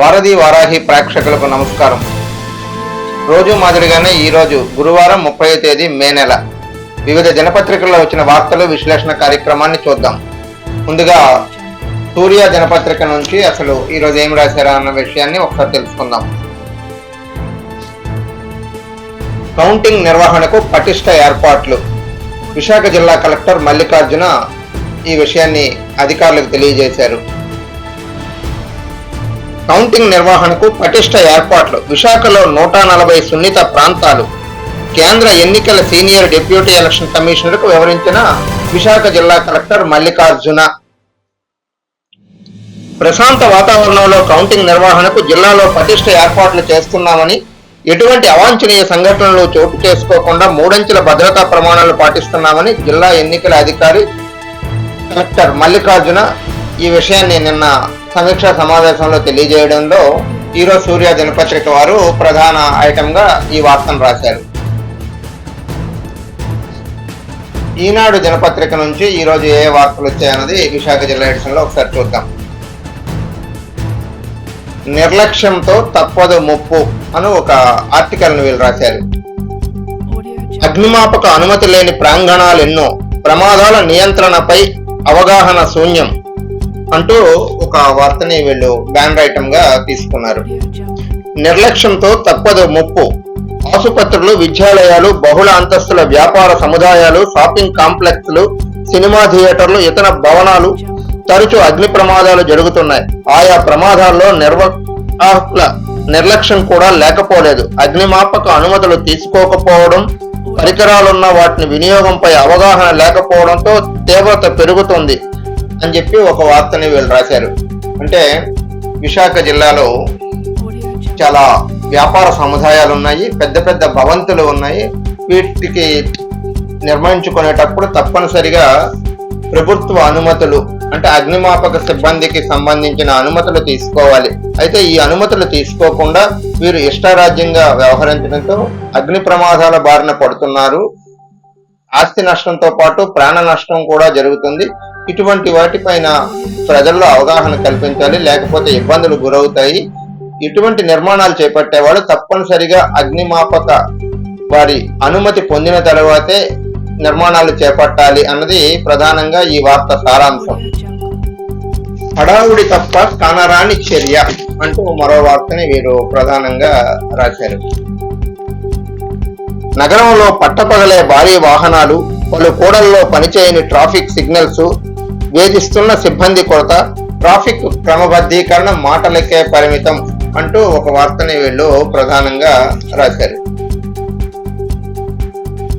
వారధి వారాహి ప్రేక్షకులకు నమస్కారం. రోజు మాదిరిగానే ఈరోజు గురువారం ముప్పై తేదీ మే నెల. వివిధ దినపత్రికల్లో వచ్చిన వార్తలు విశ్లేషణ కార్యక్రమాన్ని చూద్దాం. ముందుగా సూర్య దినపత్రిక నుంచి అసలు ఈరోజు ఏం రాశారా అన్న విషయాన్ని ఒకసారి తెలుసుకుందాం. కౌంటింగ్ నిర్వహణకు పటిష్ట ఏర్పాట్లు. విశాఖ జిల్లా కలెక్టర్ మల్లికార్జున ఈ విషయాన్ని అధికారులకు తెలియజేశారు. కౌంటింగ్ నిర్వహణకు పటిష్ట ఏర్పాట్లు. విశాఖలో నూట నలభై సున్నిత ప్రాంతాలు. కేంద్ర ఎన్నికల సీనియర్ డిప్యూటీ ఎలక్షన్ కమిషనర్కు వివరించిన విశాఖ జిల్లా కలెక్టర్ మల్లికార్జున. ప్రశాంత వాతావరణంలో కౌంటింగ్ నిర్వహణకు జిల్లాలో పటిష్ట ఏర్పాట్లు చేస్తున్నామని ఎటువంటి అవాంఛనీయ సంఘటనలు చోటు చేసుకోకుండా మూడంచెల భద్రతా ప్రమాణాలు పాటిస్తున్నామని జిల్లా ఎన్నికల అధికారి కలెక్టర్ మల్లికార్జున ఈ విషయాన్ని నిన్న సమీక్షా సమావేశంలో తెలియజేయడంలో ఈరోజు సూర్య దినపత్రిక వారు ప్రధాన ఐటెంగా ఈ వార్తను రాశారు. ఈనాడు దినపత్రిక నుంచి ఈరోజు ఏ వార్తలు వచ్చాయన్నది విశాఖ జిల్లా ఎడిషన్లో ఒకసారి చూద్దాం. నిర్లక్ష్యంతో తప్పదు ముప్పు అని ఒక ఆర్టికల్ను వీళ్ళు రాశారు. అగ్నిమాపక అనుమతి లేని ప్రాంగణాలు ఎన్నో ప్రమాదాల నియంత్రణపై అవగాహన శూన్యం. అంటూ ఒక వార్తని వీళ్ళు బ్యాన్ ఐటమ్గా తీసుకున్నారు. నిర్లక్ష్యంతో తప్పదు ముప్పు. ఆసుపత్రులు విద్యాలయాలు బహుళ అంతస్తుల వ్యాపార సముదాయాలు షాపింగ్ కాంప్లెక్స్లు సినిమా థియేటర్లు ఇతర భవనాలు తరచూ అగ్ని ప్రమాదాలు జరుగుతున్నాయి. ఆయా ప్రమాదాల్లో నిర్వాహకుల నిర్లక్ష్యం కూడా లేకపోలేదు. అగ్నిమాపక అనుమతులు తీసుకోకపోవడం పరికరాలున్న వాటిని వినియోగంపై అవగాహన లేకపోవడంతో తీవ్రత పెరుగుతుంది. అని చెప్పి ఒక వార్తని వీళ్ళు రాశారు. అంటే విశాఖ జిల్లాలో చాలా వ్యాపార సముదాయాలు ఉన్నాయి పెద్ద పెద్ద భవంతులు ఉన్నాయి. వీటికి నిర్మించుకునేటప్పుడు తప్పనిసరిగా ప్రభుత్వ అనుమతులు అంటే అగ్నిమాపక సిబ్బందికి సంబంధించిన అనుమతులు తీసుకోవాలి. అయితే ఈ అనుమతులు తీసుకోకుండా వీరు ఇష్టారాజ్యంగా వ్యవహరించడంతో అగ్ని ప్రమాదాల బారిన పడుతున్నారు. ఆస్తి నష్టంతో పాటు ప్రాణ నష్టం కూడా జరుగుతుంది. ఇటువంటి వాటిపైన ప్రజల్లో అవగాహన కల్పించాలి లేకపోతే ఇబ్బందులు గురవుతాయి. ఇటువంటి నిర్మాణాలు చేపట్టేవాళ్ళు తప్పనిసరిగా అగ్నిమాపక వారి అనుమతి పొందిన తర్వాతే నిర్మాణాలు చేపట్టాలి అన్నది ప్రధానంగా ఈ వార్త సారాంశం. హడావుడి తప్ప కనరాని చర్య అంటూ మరో వార్తని వీరు ప్రధానంగా రాశారు. నగరంలో పట్టపగలే భారీ వాహనాలు పలు కూడల్లో పనిచేయని ట్రాఫిక్ సిగ్నల్స్ వేధిస్తున్న సిబ్బంది కొరత ట్రాఫిక్ క్రమబద్ధీకరణ మాటలకే పరిమితం అంటూ ఒక వార్తని వీళ్ళు ప్రధానంగా రాశారు.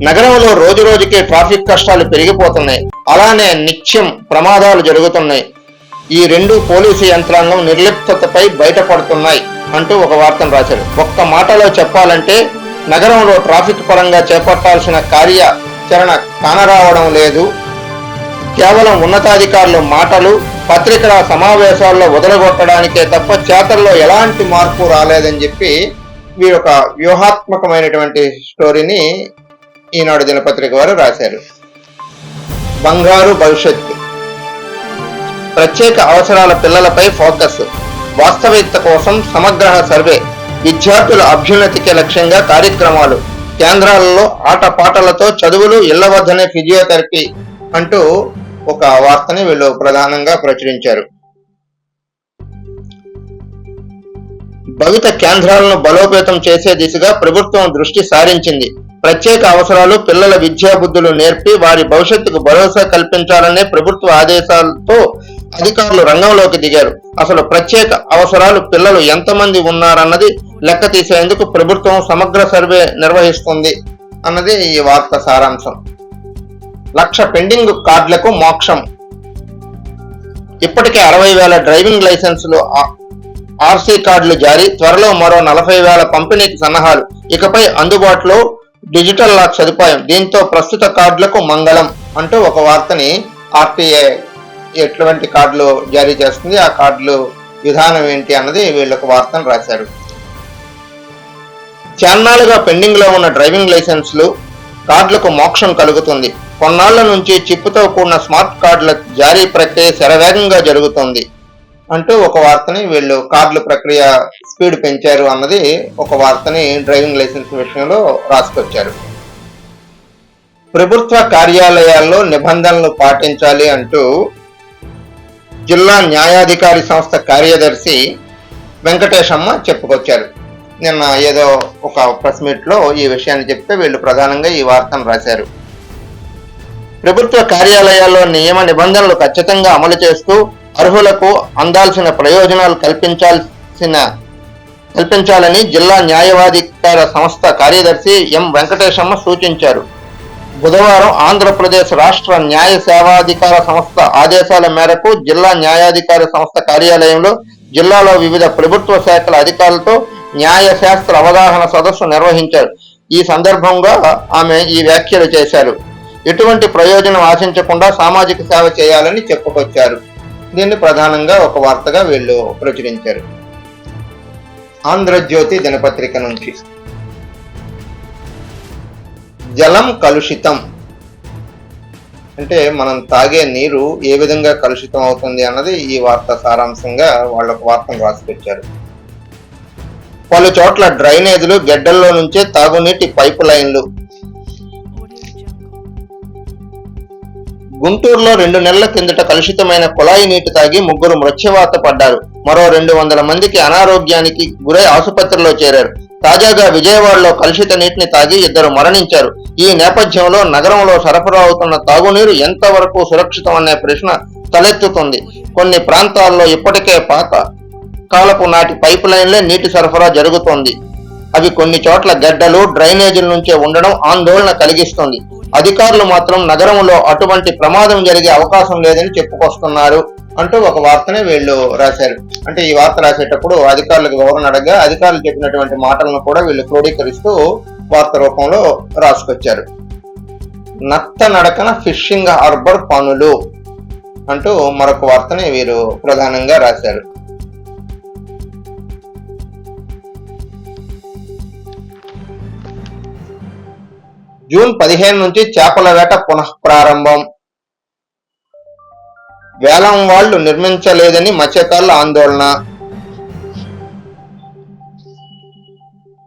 నగరంలో రోజు రోజుకి ట్రాఫిక్ కష్టాలు పెరిగిపోతున్నాయి. అలానే నిత్యం ప్రమాదాలు జరుగుతున్నాయి. ఈ రెండు పోలీసు యంత్రాంగం నిర్లిప్తతపై బయటపడుతున్నాయి అంటూ ఒక వార్తను రాశారు. ఒక్క మాటలో చెప్పాలంటే నగరంలో ట్రాఫిక్ పరంగా చేపట్టాల్సిన కార్యాచరణ కానరావడం లేదు. కేవలం ఉన్నతాధికారుల మాటలు పత్రికల సమావేశాల్లో వదలగొట్టడానికే తప్ప చేతల్లో ఎలాంటి మార్పు రాలేదని చెప్పి వీరు ఒక వ్యూహాత్మకమైనటువంటి స్టోరీని ఈనాడు దినపత్రిక వారు రాశారు. బంగారు భవిష్యత్తు. ప్రత్యేక అవసరాల పిల్లలపై ఫోకస్. వాస్తవికత కోసం సమగ్ర సర్వే. విద్యార్థుల అభ్యున్నతికి లక్ష్యంగా కార్యక్రమాలు. కేంద్రాలలో ఆటపాటలతో చదువులు ఇళ్ళ వద్దనే ఫిజియోథెరపీ అంటూ ఒక వార్తని వీళ్ళు ప్రధానంగా ప్రచురించారు. భవిత కేంద్రాలను బలోపేతం చేసే దిశగా ప్రభుత్వం దృష్టి సారించింది. ప్రత్యేక అవసరాలు పిల్లల విద్యాబుద్ధులు నేర్పి వారి భవిష్యత్తుకు భరోసా కల్పించాలనే ప్రభుత్వ ఆదేశాలతో అధికారులు రంగంలోకి దిగారు. అసలు ప్రత్యేక అవసరాలు పిల్లలు ఎంతమంది ఉన్నారన్నది లెక్క తీసేందుకు ప్రభుత్వం సమగ్ర సర్వే నిర్వహిస్తుంది అన్నది ఈ వార్త సారాంశం. లక్ష పెండింగ్ కార్డులకు మోక్షం. ఇప్పటికే అరవై వేల డ్రైవింగ్ లైసెన్సులు ఆర్సీ కార్డులు జారీ. త్వరలో మరో నలభై వేల పంపిణీకి సన్నాహాలు. ఇకపై అందుబాటులో డిజిటల్ లాక్ సదుపాయం. దీంతో ప్రస్తుత కార్డులకు మంగళం అంటూ ఒక వార్తని ఆర్టీఏ ఎటువంటి కార్డులు జారీ చేస్తుంది ఆ కార్డులు విధానం ఏంటి అన్నది వీళ్ళకు వార్తను రాశారు. చాన్నాళ్ళుగా పెండింగ్లో ఉన్న డ్రైవింగ్ లైసెన్స్లు కార్డులకు మోక్షం కలుగుతుంది. కొన్నాళ్ళ నుంచి చిప్పుతో కూడిన స్మార్ట్ కార్డుల జారీ ప్రక్రియ శరవేగంగా జరుగుతోంది అంటూ ఒక వార్తని వీళ్ళు కార్డుల ప్రక్రియ స్పీడ్ పెంచారు అన్నది ఒక వార్తని డ్రైవింగ్ లైసెన్స్ విషయంలో రాసుకొచ్చారు. ప్రభుత్వ కార్యాలయాల్లో నిబంధనలు పాటించాలి అంటూ జిల్లా న్యాయాధికారి సంస్థ కార్యదర్శి వెంకటేశమ్మ చెప్పుకొచ్చారు. నిన్న ఏదో ఒక ప్రెస్ మీట్లో ఈ విషయాన్ని చెప్తే వీళ్ళు ప్రధానంగా ఈ వార్తను రాశారు. ప్రభుత్వ కార్యాలయాల్లో నియమ నిబంధనలు ఖచ్చితంగా అమలు చేస్తూ అర్హులకు అందాల్సిన ప్రయోజనాలు కల్పించాల్సిన కల్పించాలని జిల్లా న్యాయవాధికార సంస్థ కార్యదర్శి ఎం వెంకటేశమ్మ సూచించారు. బుధవారం ఆంధ్రప్రదేశ్ రాష్ట్ర న్యాయ సేవాధికార సంస్థ ఆదేశాల మేరకు జిల్లా న్యాయాధికార సంస్థ కార్యాలయంలో జిల్లాలో వివిధ ప్రభుత్వ శాఖల అధికారులతో న్యాయశాస్త్ర అవగాహన సదస్సు నిర్వహించారు. ఈ సందర్భంగా ఆమె ఈ వ్యాఖ్యలు చేశారు. ఎటువంటి ప్రయోజనం ఆశించకుండా సామాజిక సేవ చేయాలని చెప్పుకొచ్చారు. దీన్ని ప్రధానంగా ఒక వార్తగా వీళ్ళు ప్రచురించారు. ఆంధ్రజ్యోతి దినపత్రిక నుంచి. జలం కలుషితం. అంటే మనం తాగే నీరు ఏ విధంగా కలుషితం అవుతుంది అన్నది ఈ వార్త సారాంశంగా వాళ్ళకు వార్తను వార్తను రాసిపెట్టారు. పలు చోట్ల డ్రైనేజీలు గెడ్డల్లో నుంచే తాగునీటి పైపు లైన్లు గుంటూరులో రెండు నెలల కిందట కలుషితమైన కుళాయి నీటి తాగి ముగ్గురు మృత్యువాత పడ్డారు. మరో రెండు వందల మందికి అనారోగ్యానికి గురై ఆసుపత్రిలో చేరారు. తాజాగా విజయవాడలో కలుషిత నీటిని తాగి ఇద్దరు మరణించారు. ఈ నేపథ్యంలో నగరంలో సరఫరా అవుతున్న తాగునీరు ఎంతవరకు సురక్షితం అనే ప్రశ్న తలెత్తుతుంది. కొన్ని ప్రాంతాల్లో ఇప్పటికే పాత కాలపు నాటి పైప్ లైన్లే నీటి సరఫరా జరుగుతోంది. అవి కొన్ని చోట్ల గడ్డలు డ్రైనేజీల నుంచే ఉండడం ఆందోళన కలిగిస్తుంది. అధికారులు మాత్రం నగరంలో అటువంటి ప్రమాదం జరిగే అవకాశం లేదని చెప్పుకొస్తున్నారు అంటూ ఒక వార్తనే వీళ్ళు రాశారు. అంటే ఈ వార్త రాసేటప్పుడు అధికారులకు వివరణ అడగగా అధికారులు చెప్పినటువంటి మాటలను కూడా వీళ్ళు క్రోడీకరిస్తూ వార్త రూపంలో రాసుకొచ్చారు. నత్త నడకన ఫిషింగ్ హార్బర్ పనులు అంటూ మరొక వార్తని వీరు ప్రధానంగా రాశారు. జూన్ పదిహేను నుంచి చేపల వేట పునః ప్రారంభం వేలం వాళ్ళు నిర్మించలేదని మత్స్యకారుల ఆందోళన.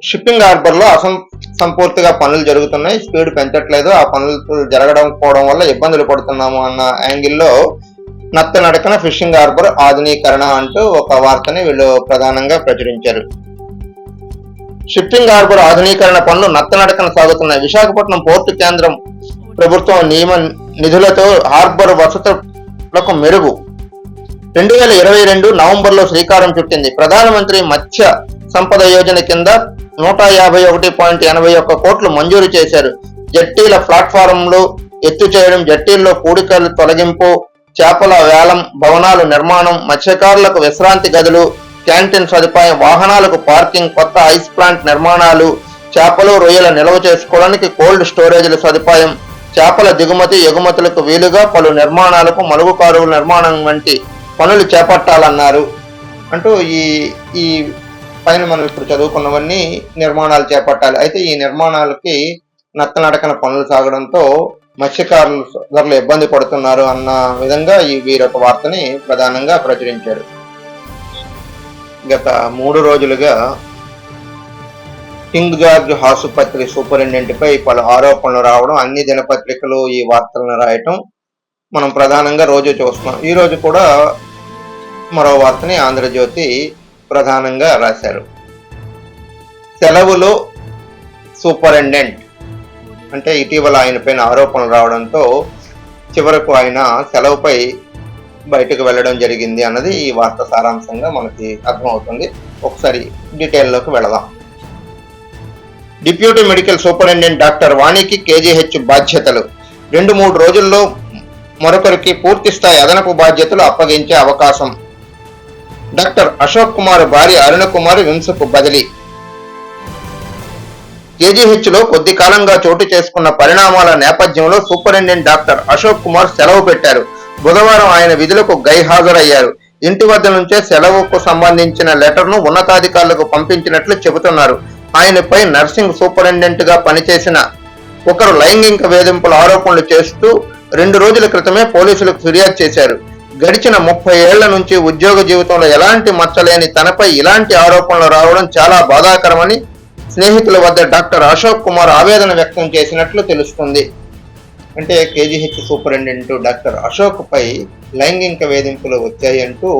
షిప్పింగ్ హార్బర్లో అసం సంపూర్తిగా పనులు జరుగుతున్నాయి. స్పీడ్ పెంచట్లేదు. ఆ పనులు జరగడం పోవడం వల్ల ఇబ్బందులు పడుతున్నాము అన్న యాంగిల్లో నత్త నడకన ఫిషింగ్ హార్బర్ ఆధునీకరణ అంటూ ఒక వార్తని వీళ్ళు ప్రధానంగా ప్రచురించారు. షిప్పింగ్ హార్బర్ ఆధునీకరణ పనులు నత్తనడకన సాగుతున్నాయి విశాఖపట్నం పోర్టు కేంద్రం ప్రభుత్వం నియమ నిధులతో హార్బర్ వసతులకు మెరుగు. రెండు వేల ఇరవై రెండు నవంబర్లో శ్రీకారం చుట్టింది. ప్రధానమంత్రి మత్స్య సంపద యోజన కింద నూట యాభై ఒకటి పాయింట్ ఎనభై ఒక్క కోట్లు మంజూరు చేశారు. జట్టీల ప్లాట్ఫారంలు ఎత్తు చేయడం జట్టీల్లో పూడికలు తొలగింపు చేపల వేలం భవనాలు నిర్మాణం మత్స్యకారులకు విశ్రాంతి గదులు క్యాంటీన్ సదుపాయం వాహనాలకు పార్కింగ్ కొత్త ఐస్ ప్లాంట్ నిర్మాణాలు చేపలు రొయ్యల నిల్వ చేసుకోవడానికి కోల్డ్ స్టోరేజ్ల సదుపాయం చేపల దిగుమతి ఎగుమతులకు వీలుగా పలు నిర్మాణాలకు మలుగు కారువుల నిర్మాణం వంటి పనులు చేపట్టాలన్నారు. అంటూ ఈ ఈ పైన మనం ఇప్పుడు చదువుకున్నవన్నీ నిర్మాణాలు చేపట్టాలి. అయితే ఈ నిర్మాణాలకి నత్తనడకన పనులు సాగడంతో మత్స్యకారులు సోదరులు ఇబ్బంది పడుతున్నారు అన్న విధంగా ఈ వీరొక వార్తని ప్రధానంగా ప్రచురించారు. గత మూడు రోజులుగా కింగ్ జార్జ్ ఆసుపత్రి సూపరింటెండెంట్పై పలు ఆరోపణలు రావడం అన్ని దినపత్రికలు ఈ వార్తలను రాయటం మనం ప్రధానంగా రోజు చూస్తున్నాం. ఈరోజు కూడా మరో వార్తని ఆంధ్రజ్యోతి ప్రధానంగా రాశారు. సెలవులో సూపరింటెండెంట్ అంటే ఇటీవల ఆయన పైన ఆరోపణలు రావడంతో చివరకు ఆయన సెలవుపై బయటకు వెళ్ళడం జరిగింది అన్నది ఈ వార్త సారాంశంగా మనకి అర్థమవుతుంది. ఒకసారి డీటెయిల్లోకి వెళదాం. డిప్యూటీ మెడికల్ సూపరింటెండెంట్ డాక్టర్ వాణికి కేజీహెచ్ బాధ్యతలు. రెండు మూడు రోజుల్లో మరొకరికి పూర్తి స్థాయి అదనపు బాధ్యతలు అప్పగించే అవకాశం. డాక్టర్ అశోక్ కుమార్ భార్య అరుణ కుమార్ వింసకు బదిలీ. కేజీహెచ్లో కొద్ది కాలంగా చోటు చేసుకున్న పరిణామాల నేపథ్యంలో సూపరింటెండెంట్ డాక్టర్ అశోక్ కుమార్ సెలవు పెట్టారు. బుధవారం ఆయన విధులకు గైహాజరయ్యారు. ఇంటి వద్ద నుంచే సెలవుకు సంబంధించిన లెటర్ను ఉన్నతాధికారులకు పంపించినట్లు చెబుతున్నారు. ఆయనపై నర్సింగ్ సూపరింటెండెంట్గా పనిచేసిన ఒకరు లైంగిక వేధింపుల ఆరోపణలు చేస్తూ రెండు రోజుల క్రితమే పోలీసులకు ఫిర్యాదు చేశారు. గడిచిన ముప్పై ఏళ్ళ నుంచి ఉద్యోగ జీవితంలో ఎలాంటి మచ్చలేని తనపై ఇలాంటి ఆరోపణలు రావడం చాలా బాధాకరమని స్నేహితుల వద్ద డాక్టర్ అశోక్ కుమార్ ఆవేదన వ్యక్తం చేసినట్లు తెలుస్తుంది. అంటే కేజీహెచ్ సూపరింటెండెంట్ డాక్టర్ అశోక్ పై లైంగిక వేధింపులు వచ్చాయి అంటూ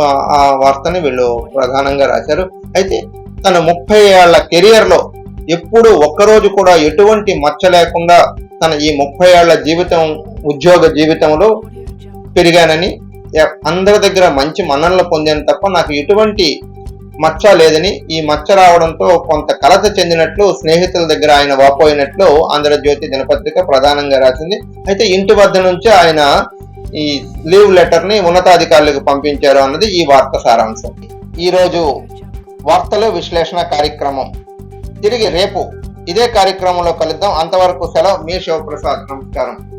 ఆ వార్తని వీళ్ళు ప్రధానంగా రాశారు. అయితే తన ముప్పై ఏళ్ళ కెరియర్లో ఎప్పుడు ఒక్కరోజు కూడా ఎటువంటి మచ్చ లేకుండా తన ఈ ముప్పై ఏళ్ళ జీవితం ఉద్యోగ జీవితంలో పెరిగానని అందరి దగ్గర మంచి మన్ననలు పొందాను తప్ప నాకు ఎటువంటి మచ్చ లేదని ఈ మచ్చ రావడంతో కొంత కలత చెందినట్లు స్నేహితుల దగ్గర ఆయన వాపోయినట్లు ఆంధ్రజ్యోతి దినపత్రిక ప్రధానంగా రాసింది. అయితే ఇంటి వద్ద నుంచి ఆయన ఈ లీవ్ లెటర్ని ఉన్నతాధికారులకు పంపించారు అన్నది ఈ వార్త సారాంశం. ఈరోజు వార్తల వార్తలు విశ్లేషణ కార్యక్రమం. తిరిగి రేపు ఇదే కార్యక్రమంలో కలుద్దాం. అంతవరకు సెలవు. మీ శివప్రసాద్. నమస్కారం.